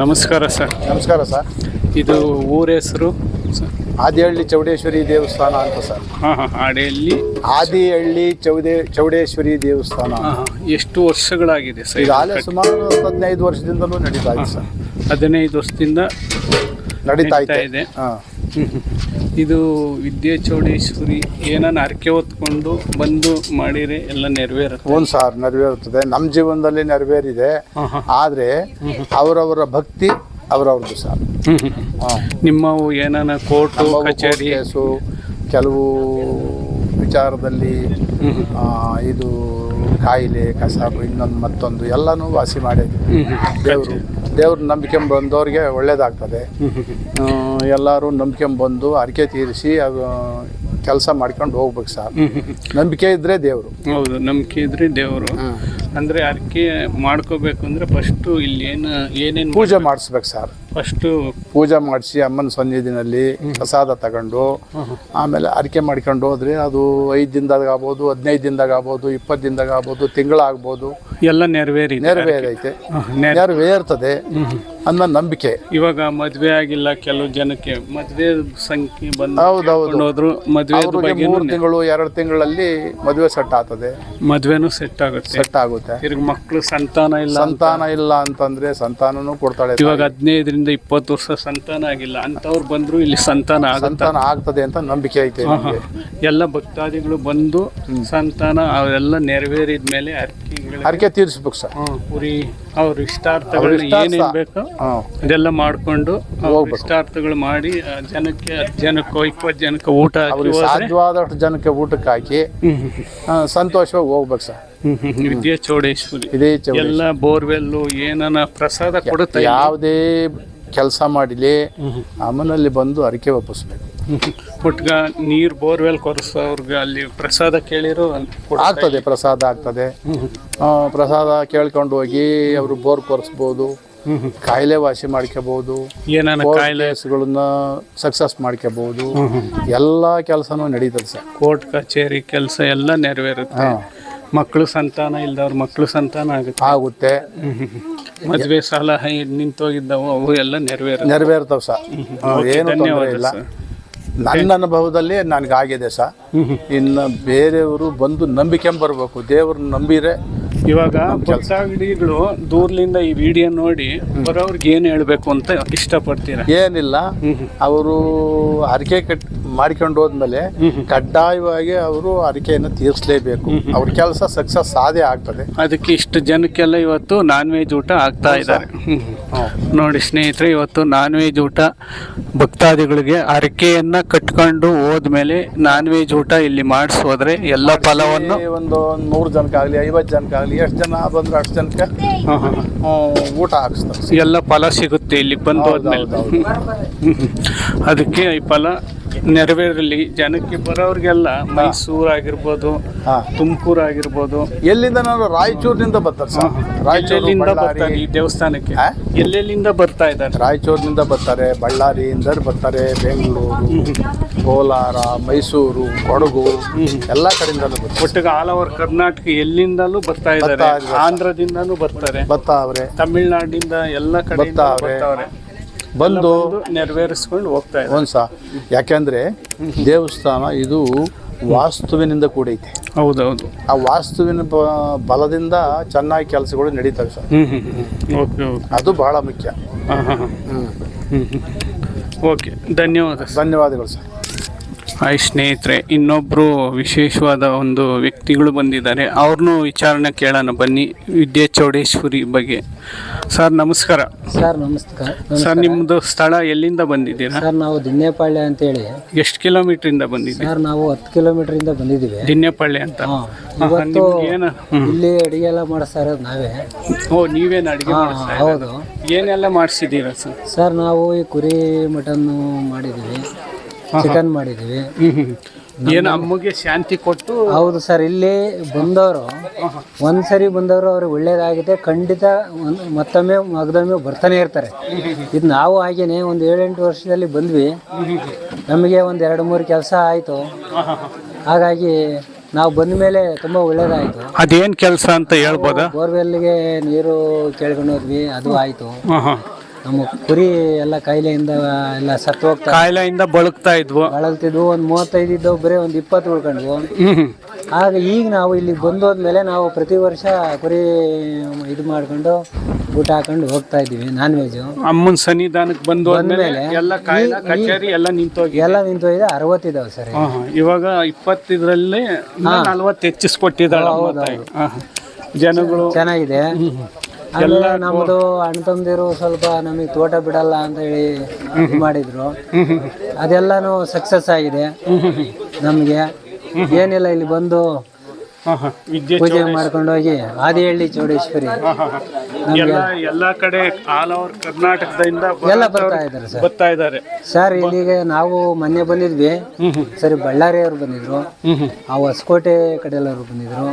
ನಮಸ್ಕಾರ ಸರ್. ನಮಸ್ಕಾರ ಸರ್. ಇದು ಊರ ಹೆಸರು? ಆದಿಹಳ್ಳಿ ಚೌಡೇಶ್ವರಿ ದೇವಸ್ಥಾನ ಅಂತ ಸರ್. ಹಾಂ ಹಾಂ ಆಡೆಯಲ್ಲಿ ಆದಿಹಳ್ಳಿ ಚೌಡೆ ಚೌಡೇಶ್ವರಿ ದೇವಸ್ಥಾನ. ಎಷ್ಟು ವರ್ಷಗಳಾಗಿದೆ ಸರ್ ಈಗ ಆಲೆ ಸುಮಾರು ಹದಿನೈದು ವರ್ಷದಿಂದಲೂ ನಡೀತಾ ಇದೆ ಸರ್. ಹದಿನೈದು ವರ್ಷದಿಂದ ನಡೀತಾ ಇದೆ. ಇದೆ. ಹಾಂ. ಇದು ವಿದ್ಯೆ ಚೌಡೇಶ್ವರಿ ಏನನ್ನ ಹರಕೆ ಹೊತ್ಕೊಂಡು ಬಂದು ಮಾಡಿರಿ ಎಲ್ಲ ನೆರವೇರುತ್ತೆ. ಹ್ಞೂ ಸರ್ ನೆರವೇರುತ್ತದೆ. ನಮ್ಮ ಜೀವನದಲ್ಲಿ ನೆರವೇರಿದೆ. ಆದರೆ ಅವರವರ ಭಕ್ತಿ ಅವರವ್ರದ್ದು ಸರ್. ನಿಮ್ಮವು ಏನಾನ ಕೋರ್ಟು ಕಚೇರಿ? ಕೇಸು ಕೆಲವು ವಿಚಾರದಲ್ಲಿ ಇದು ಕಾಯಿಲೆ ಕಸಾಬು ಇನ್ನೊಂದು ಮತ್ತೊಂದು ಎಲ್ಲನೂ ವಾಸಿ ಮಾಡಿ. ದೇವರು ದೇವ್ರ ನಂಬಿಕೆ ಬಂದವ್ರಿಗೆ ಒಳ್ಳೇದಾಗ್ತದೆ. ಎಲ್ಲರೂ ನಂಬಿಕೆ ಬಂದು ಅರಿಕೆ ತೀರಿಸಿ ಅದು ಕೆಲಸ ಮಾಡ್ಕೊಂಡು ಹೋಗ್ಬೇಕು ಸರ್. ನಂಬಿಕೆ ಇದ್ರೆ ದೇವರು. ಹೌದು ನಂಬಿಕೆ ಇದ್ರೆ ದೇವರು. ಅಂದ್ರೆ ಅರಿಕೆ ಮಾಡ್ಕೋಬೇಕು ಅಂದ್ರೆ ಫಸ್ಟ್ ಇಲ್ಲಿ ಏನು ಏನೇನು ಪೂಜೆ ಮಾಡಿಸ್ಬೇಕು ಸರ್. ಫಸ್ಟು ಪೂಜೆ ಮಾಡಿಸಿ ಅಮ್ಮನ ಸನ್ನಿಧಿನಲ್ಲಿ ಪ್ರಸಾದ ತಗೊಂಡು ಆಮೇಲೆ ಅರಿಕೆ ಮಾಡ್ಕೊಂಡು ಹೋದ್ರೆ ಅದು ಐದು ದಿನದಾಗ ಆಗ್ಬೋದು ಹದಿನೈದು ದಿನದಾಗ ಆಗ್ಬೋದು ಇಪ್ಪತ್ತು ದಿನದಾಗ ಆಗ್ಬೋದು ತಿಂಗಳಾಗ್ಬೋದು. ಎಲ್ಲ ನೆರವೇರಿ ನೆರವೇರೈತೆ. ನೆರವೇರ್ತದೆ ಅನ್ನೋ ನಂಬಿಕೆ. ಇವಾಗ ಮದುವೆ ಆಗಿಲ್ಲ ಕೆಲವು ಜನಕ್ಕೆ. ಮದುವೆ ಸಂಖ್ಯೆ ಬಂದು ಹೌದೌದು. ಹೋದ್ರು ಮದ್ವೆ ಮೂರು ತಿಂಗಳು ಎರಡು ತಿಂಗಳಲ್ಲಿ ಮದುವೆ ಸೆಟ್ ಆಗ್ತದೆ. ಮದುವೆನೂ ಸೆಟ್ ಆಗುತ್ತೆ. ಸೆಟ್ ಆಗುತ್ತೆ. ತಿರ್ಗಿ ಮಕ್ಕಳು ಸಂತಾನ ಇಲ್ಲ. ಸಂತಾನ ಇಲ್ಲ ಅಂತಂದ್ರೆ ಸಂತಾನನೂ ಕೊಡ್ತಾಳೆ ಇವಾಗ ಹದಿನೈದರಿಂದ ಇಪ್ಪತ್ತು ವರ್ಷ ಸಂತಾನ ಆಗಿಲ್ಲ. ಅಂತವ್ರು ಬಂದ್ರು ಇಲ್ಲಿ ಸಂತಾನ ಆಗುತ್ತೆ? ಸಂತಾನ ಆಗ್ತದೆ ಅಂತ ನಂಬಿಕೆ ಐತೆ ನಮ್ಗೆ. ಎಲ್ಲ ಭಕ್ತಾದಿಗಳು ಬಂದು ಸಂತಾನ ಅವೆಲ್ಲ ನೆರವೇರಿದ ಮೇಲೆ ಅರ್ಕಿಗಳು ಹರಕೆ ತೀರಿಸ್ಬೇಕು ಸರ್. ಪುರಿ ಅವ್ರ ಇಷ್ಟಾರ್ಥಗಳು ಇಷ್ಟಾರ್ಥ. ಏನೇನ್ ಬೇಕೋ ಹಾಂ. ಅದೆಲ್ಲ ಮಾಡ್ಕೊಂಡು ಅವ್ರ ಹೋಗ್ಬೇಕು. ಇಷ್ಟಾರ್ಥಗಳು ಮಾಡಿ ಆ ಜನಕ್ಕೆ ಹತ್ತು ಜನಕ್ಕೋ ಇಪ್ಪತ್ತು ಜನಕ್ಕೆ ಊಟ ಹಾಕಿ ಅವ್ರಿಗೆ ಹೋದ್ರೆ ಸಾಧ್ಯವಾದಷ್ಟು ಜನಕ್ಕೆ ಊಟಕ್ಕೆ ಹಾಕಿ ಹ್ಮ್, ಹ್ಮ್, ಆ, ಸಂತೋಷವಾಗಿ ಹೋಗ್ಬೇಕು ಸರ್. ಹ್ಮ್, ಹ್ಮ್, ಹ್ಮ್. ವಿದ್ಯಾ ಚೌಡೇಶ್ವರಿ. ಇದೇ ಚೌಡ ಎಲ್ಲ ಬೋರ್ವೆಲ್ಲು ಏನನ ಪ್ರಸಾದ ಕೊಡುತ್ತೆ ಯಾವುದೇ ಕೆಲಸ ಮಾಡಿಲಿ ಆಮೇಲೆ ಬಂದು ಅರಿಕೆ ಒಪ್ಪಿಸ್ಬೇಕು ಪುಟ್ಗ ನೀರ್ ಬೋರ್ವೆಲ್ ಕೊರ್ಸೋರ್ಗೆ ಅಲ್ಲಿ ಪ್ರಸಾದ ಕೇಳಿರೋ ಆಗ್ತದೆ ಪ್ರಸಾದ ಆಗ್ತದೆ. ಪ್ರಸಾದ ಕೇಳ್ಕೊಂಡು ಹೋಗಿ ಅವರು ಬೋರ್ ಕೊರೆಸ್ಬೋದು. ಕಾಯಿಲೆ ವಾಸಿ ಮಾಡ್ಕೋಬಹುದು ಏನನ ಕಾಯಿಲೆ? ಕೇಸ್ಗಳನ್ನ ಸಕ್ಸಸ್ ಮಾಡ್ಕೋಬಹುದು ಎಲ್ಲ ಕೆಲಸನೂ ನಡೀತದೆ ಸರ್. ಕೋರ್ಟ್ ಕಚೇರಿ ಕೆಲಸ ಎಲ್ಲ ನೆರವೇರುತ್ತೆ. ಮಕ್ಕಳು ಸಂತಾನ ಇಲ್ದವ್ರ ಮಕ್ಕಳು ಸಂತಾನ ಆಗುತ್ತೆ. ಆಗುತ್ತೆ. ಮದ್ವೆ ಸಾಲ ನಿಂತೋಗಿದ್ದವು ಅವು ಎಲ್ಲ ನೆರವೇರು ನೆರವೇರ್ತವೆ ಸರ್ ಏನು ತೊಂದರೆ ಇಲ್ಲ. ನನ್ನ ಅನುಭವದಲ್ಲಿ ನನಗಾಗಿದೆ ಸರ್. ಇನ್ನು ಬೇರೆಯವರು ಬಂದು ನಂಬಿಕೆ ಬರಬೇಕು. ದೇವ್ರನ್ನ ನಂಬಿರೆ ಇವಾಗ ಕೆಲಸ. ಅಂಗಡಿಗಳು ದೂರ್ಲಿಂದ ಈ ವಿಡಿಯೋ ನೋಡಿ ಬರೋರ್ಗೆ ಏನು ಹೇಳಬೇಕು ಅಂತ ಇಷ್ಟಪಡ್ತೀರಾ? ಏನಿಲ್ಲ. ಅವರು ಹರಕೆ ಕಟ್ ಮಾಡ್ಕೊಂಡು ಹೋದ್ಮೇಲೆ ಕಡ್ಡಾಯವಾಗಿ ಅವರು ಅರಿಕೆಯನ್ನು ತೀರಿಸಲೇಬೇಕು. ಅವ್ರ ಕೆಲಸ ಸಕ್ಸಸ್ ಆದೇ ಆಗ್ತದೆ. ಅದಕ್ಕೆ ಇಷ್ಟು ಜನಕ್ಕೆಲ್ಲ ಇವತ್ತು ನಾನ್ ವೆಜ್ ಊಟ ಆಗ್ತಾ ಇದ್ದಾರೆ. ನೋಡಿ ಸ್ನೇಹಿತರೆ ಇವತ್ತು ನಾನ್ ವೆಜ್ ಊಟ ಭಕ್ತಾದಿಗಳಿಗೆ ಅರಕೆಯನ್ನ ಕಟ್ಕೊಂಡು ಹೋದ್ಮೇಲೆ ನಾನ್ ವೆಜ್ ಊಟ ಇಲ್ಲಿ ಮಾಡಿಸೋದ್ರೆ ಎಲ್ಲ ಫಲವನ್ನು? ಒಂದು ನೂರು ಜನಕ್ಕಾಗಲಿ ಐವತ್ತು ಜನಕ್ಕಾಗಲಿ ಎಷ್ಟು ಜನ ಬಂದ್ರೆ ಅಷ್ಟು ಜನಕ್ಕೆ ಊಟ ಹಾಕಿಸ್ತಾರೆ. ಎಲ್ಲ ಫಲ ಸಿಗುತ್ತೆ ಇಲ್ಲಿ ಬಂದು ಹೋದ್ಮೇಲೆ. ಅದಕ್ಕೆ ಈ ಫಲ ನೆರವೇರಲಿ. ಜನಕ್ಕೆ ಬರೋರಿಗೆಲ್ಲ ಮೈಸೂರು ಆಗಿರ್ಬೋದು ಹಾ. ತುಮಕೂರು ಆಗಿರ್ಬೋದು. ಎಲ್ಲಿಂದ ನಾನು ರಾಯಚೂರಿನಿಂದ ಬರ್ತಾರೆ ಸರ್? ರಾಯಚೂರಿನಿಂದ ಬರ್ತಾರೆ ಈ ದೇವಸ್ಥಾನಕ್ಕೆ? ಎಲ್ಲೆಲ್ಲಿಂದ ಬರ್ತಾ ಇದ್ದಾರೆ? ರಾಯಚೂರಿನಿಂದ ಬರ್ತಾರೆ ಬಳ್ಳಾರಿಯಿಂದ ಬರ್ತಾರೆ ಬೆಂಗಳೂರು ಕೋಲಾರ ಮೈಸೂರು ಕೊಡಗು ಎಲ್ಲ ಕಡೆಯಿಂದಲೂ ಬರ್ತಾರೆ. ಒಟ್ಟಿಗೆ ಆಲ್ ಓವರ್ ಕರ್ನಾಟಕ ಎಲ್ಲಿಂದಲೂ ಬರ್ತಾ ಇದ್ದಾರೆ? ಆಂಧ್ರದಿಂದಲೂ ಆಂಧ್ರದಿಂದನೂ ಬರ್ತಾರೆ. ಬರ್ತಾವ್ರೆ. ತಮಿಳ್ನಾಡಿಂದ ಎಲ್ಲ ಕಡೆ ಬರ್ತಾವ್ರೆ. ಬಂದು ನೆರವೇರಿಸ್ಕೊಂಡು ಹೋಗ್ತಾ ಇದೆ ಒಂದು ಸಹ ಯಾಕೆಂದ್ರೆ ದೇವಸ್ಥಾನ ಇದು ವಾಸ್ತುವಿನಿಂದ ಕೂಡೈತೆ. ಹೌದೌದು. ಆ ವಾಸ್ತುವಿನ ಬಲದಿಂದ ಚೆನ್ನಾಗಿ ಕೆಲಸಗಳು ನಡೀತವೆ ಸರ್. ಹ್ಮ್ ಹ್ಮ್ ಹ್ಮ್. Okay okay. ಅದು ಬಹಳ ಮುಖ್ಯ. ಓಕೆ ಧನ್ಯವಾದ ಧನ್ಯವಾದಗಳು ಸರ್. ಹಾಯ್ ಸ್ನೇಹಿತರೆ ಇನ್ನೊಬ್ಬರು ವಿಶೇಷವಾದ ಒಂದು ವ್ಯಕ್ತಿಗಳು ಬಂದಿದ್ದಾರೆ. ಅವ್ರನ್ನೂ ವಿಚಾರಣೆ ಕೇಳೋಣ. ಬನ್ನಿ ವಿದ್ಯಾ ಚೌಡೇಶ್ವರಿ ಬಗ್ಗೆ. ಸರ್ ನಮಸ್ಕಾರ. ಸರ್ ನಮಸ್ಕಾರ. ಸರ್ ನಿಮ್ಮದು ಸ್ಥಳ ಎಲ್ಲಿಂದ ಬಂದಿದ್ದೀರಾ? ಸರ್ ನಾವು ದಿನ್ನೇಪಾಳ್ಯ ಅಂತೇಳಿ. ಎಷ್ಟು ಕಿಲೋಮೀಟ್ರಿಂದ ಬಂದಿದ್ದೀವಿ ಸರ್ ನಾವು ಹತ್ತು ಕಿಲೋಮೀಟರ್ ಇಂದ ಬಂದಿದ್ದೀವಿ. ದಿನ್ಯಪಾಳ್ಯ ಅಂತ. ಇವತ್ತು ಏನು. ಇಲ್ಲಿ ಅಡಿಗೆ ಎಲ್ಲ ಮಾಡಿಸ್ತಾ ಇರೋದು ನಾವೇ. ಓ ನೀವೇನು ಅಡುಗೆ ಮಾಡಿಸ್ತಾ ಹೌದು. ಏನೆಲ್ಲ ಮಾಡಿಸಿದ್ದೀರಾ ಸರ್? ಸರ್ ನಾವು ಈ ಕುರಿ ಮಟನ್ನು ಮಾಡಿದ್ದೀವಿ. ಚಿಕನ್ ಮಾಡಿದ್ದೀವಿ. ಏನು ಅಮ್ಮಗೆ ಶಾಂತಿ ಕೊಟ್ಟು ಹೌದು ಸರ್ ಇಲ್ಲಿ ಬಂದವರು ಒಂದ್ಸರಿ ಬಂದವರು ಅವ್ರಿಗೆ ಒಳ್ಳೇದಾಗಿದೆ ಖಂಡಿತ ಮತ್ತೊಮ್ಮೆ ಮಗದೊಮ್ಮೆ ಬರ್ತಾನೆ ಇರ್ತಾರೆ. ಇದು ನಾವು ಹಾಗೇನೆ ಒಂದು ಏಳೆಂಟು ವರ್ಷದಲ್ಲಿ ಬಂದ್ವಿ. ನಮಗೆ ಒಂದು ಎರಡು ಮೂರು ಕೆಲಸ ಆಯಿತು. ಹಾಗಾಗಿ ನಾವು ಬಂದ ಮೇಲೆ ತುಂಬ ಒಳ್ಳೇದಾಯಿತು. ಅದೇನ್ ಕೆಲಸ ಅಂತ ಹೇಳ್ಬೋದಾ? ಬೋರ್ವೆಲ್ಗೆ ನೀರು ಕೇಳ್ಕೊಂಡು ಹೋದ್ವಿ ಅದು ಆಯಿತು. ನಮ್ಮ ಕುರಿ ಎಲ್ಲ ಕಾಯಿಲೆಯಿಂದ ಎಲ್ಲ ಸತ್ತು ಹೋಗ್ತಾ ಕಾಯಿಲೆಯಿಂದ ಬಳಕ್ತಾ ಇದ್ವು. ಬಳಲ್ತಿದ್ವು ಒಂದು ಮೂವತ್ತೈದು ಇದ್ದವು ಬರೀ ಒಂದು ಇಪ್ಪತ್ತು ಉಳ್ಕೊಂಡ್ವು. ಆಗ ಈಗ ನಾವು ಇಲ್ಲಿ ಬಂದೋದ್ಮೇಲೆ ನಾವು ಪ್ರತಿ ವರ್ಷ ಕುರಿ ಇದು ಮಾಡ್ಕೊಂಡು ಊಟ ಹಾಕೊಂಡು ಹೋಗ್ತಾ ಇದ್ದೀವಿ ನಾನ್ ವೆಜ್ ಅಮ್ಮನ ಸನ್ನಿಧಾನಕ್ಕೆ ಬಂದು ಹೋದ್ಮೇಲೆ ಬಂದ್ಮೇಲೆ ಎಲ್ಲ ಕಾಯಿಲೆ ಕಚೇರಿ ಎಲ್ಲ ನಿಂತೋಗಿ ಎಲ್ಲ ನಿಂತೋಗಿದೆ ಅರವತ್ತಿದಾವೆ ಸರ್. ಇವಾಗ ಇಪ್ಪತ್ತಿದ್ರಲ್ಲಿ ನಲ್ವತ್ತು ಹೆಚ್ಚಿಸ್ಕೊಟ್ಟಿದ್ದಾಳೆ. ಜನಗಳು ಚೆನ್ನಾಗಿದೆ. ಆಮೇಲೆ ನಮ್ಮದು ಅಣ್ಣ ತಮ್ಮದಿರು ಸ್ವಲ್ಪ ನಮಗೆ ತೋಟ ಬಿಡಲ್ಲ ಅಂತ ಹೇಳಿ ಇದು ಮಾಡಿದ್ರು ಅದೆಲ್ಲಾನು ಸಕ್ಸಸ್ ಆಗಿದೆ ನಮಗೆ ಏನಿಲ್ಲ ಇಲ್ಲಿ ಬಂದು. ವಿದ್ಯೆ ಪೂಜೆ ಮಾಡ್ಕೊಂಡು ಹೋಗಿ ಆದಿಹಳ್ಳಿ ಚೌಡೇಶ್ವರಿ. ಎಲ್ಲ ಎಲ್ಲಾ ಕಡೆ ಆಲ್ ಓವರ್ ಕರ್ನಾಟಕದಿಂದ ಎಲ್ಲ ಬರ್ತಾ ಇದ್ದಾರೆ ಸರ್. ಬರ್ತಾ ಇದ್ದಾರೆ. ಸರ್ ಇಲ್ಲಿಗೆ ನಾವು ಮೊನ್ನೆ ಬಂದಿದ್ವಿ. ಸರಿ ಬಳ್ಳಾರಿಯವರು ಬಂದಿದ್ರು. ಆ ಹೊಸಕೋಟೆ ಕಡೆ ಎಲ್ಲರೂ ಬಂದಿದ್ರು.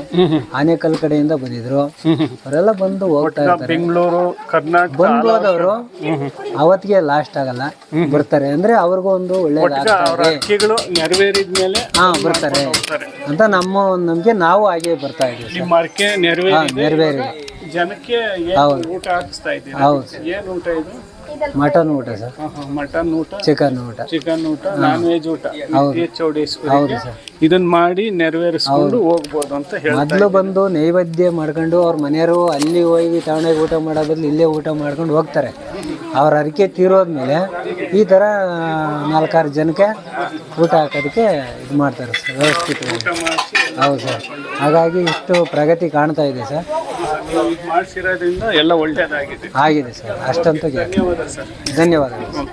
ಆನೇಕಲ್ ಕಡೆಯಿಂದ ಬಂದಿದ್ರು. ಅವರೆಲ್ಲ ಬಂದು ಹೋಗ್ತಾ ಇದ್ದಾರೆ. ಬೆಂಗಳೂರು ಕರ್ನಾಟಕ ಬಂದು ಹೋದವರು ಅವತ್ತಿಗೆ ಲಾಸ್ಟ್ ಆಗಲ್ಲ. ಬರ್ತಾರೆ. ಅಂದ್ರೆ ಅವ್ರಿಗೂ ಒಂದು ಒಳ್ಳೆ ನೆರವೇರಿದ್ಮೇಲೆ ಹಾ ಬರ್ತಾರೆ. ಅಂತ ನಮ್ಮ ಒಂದು ನಮಗೆ ನಾವು ಹಾಗೆ ಬರ್ತಾ ಇದ್ದೀವಿ ನಿಮ್ಮ ಅರ್ಕೆ ಜನಕ್ಕೆ ಏನ್ ಊಟ ಹಾಕಿಸ್ತಾ ಇದ್ದೀವಿ ಹೌದು. ಏನು ಊಟ ಇದು? ಮಟನ್ ಊಟ ಸರ್. ಮಟನ್ ಊಟ ಚಿಕನ್ ಊಟ. ಚಿಕನ್ ಊಟ ನಾನ್ ವೆಜ್ ಊಟ ಹೌದು. ಚೌಡೇಶ್ವರಿ ಹೌದು ಸರ್. ಇದನ್ನ ಮಾಡಿ ನೆರವೇರಿಸ್ಕೊಂಡು ಹೋಗ್ಬೋದು ಅಂತ ಹೇಳ್ತಾರೆ ಮೊದಲು ಬಂದು ನೈವೇದ್ಯ ಮಾಡ್ಕೊಂಡು ಅವ್ರ ಮನೆಯವರು ಅಲ್ಲಿ ಹೋಗಿ ತಗೊಂಡೋಗಿ ಊಟ ಮಾಡೋದ್ರಲ್ಲಿ ಬದಲು ಇಲ್ಲೇ ಊಟ ಮಾಡ್ಕೊಂಡು ಹೋಗ್ತಾರೆ. ಅವ್ರ ಅರಿಕೆ ತೀರೋದ್ಮೇಲೆ ಈ ಥರ ನಾಲ್ಕಾರು ಜನಕ್ಕೆ ಊಟ ಹಾಕೋದಕ್ಕೆ ಇದು ಮಾಡ್ತಾರೆ ಸರ್ ವ್ಯವಸ್ಥಿತವಾಗಿ ಹೌದು ಸರ್. ಹಾಗಾಗಿ ಇಷ್ಟು ಪ್ರಗತಿ ಕಾಣ್ತಾ ಇದೆ ಸರ್. ಮಾಡಿಸಿರೋದ್ರಿಂದ ಎಲ್ಲ ಒಳ್ಳೆಯದಾಗಿದೆ ಆಗಿದೆ ಸರ್. ಅಷ್ಟಂತೂ ಸರ್. ಧನ್ಯವಾದಗಳು.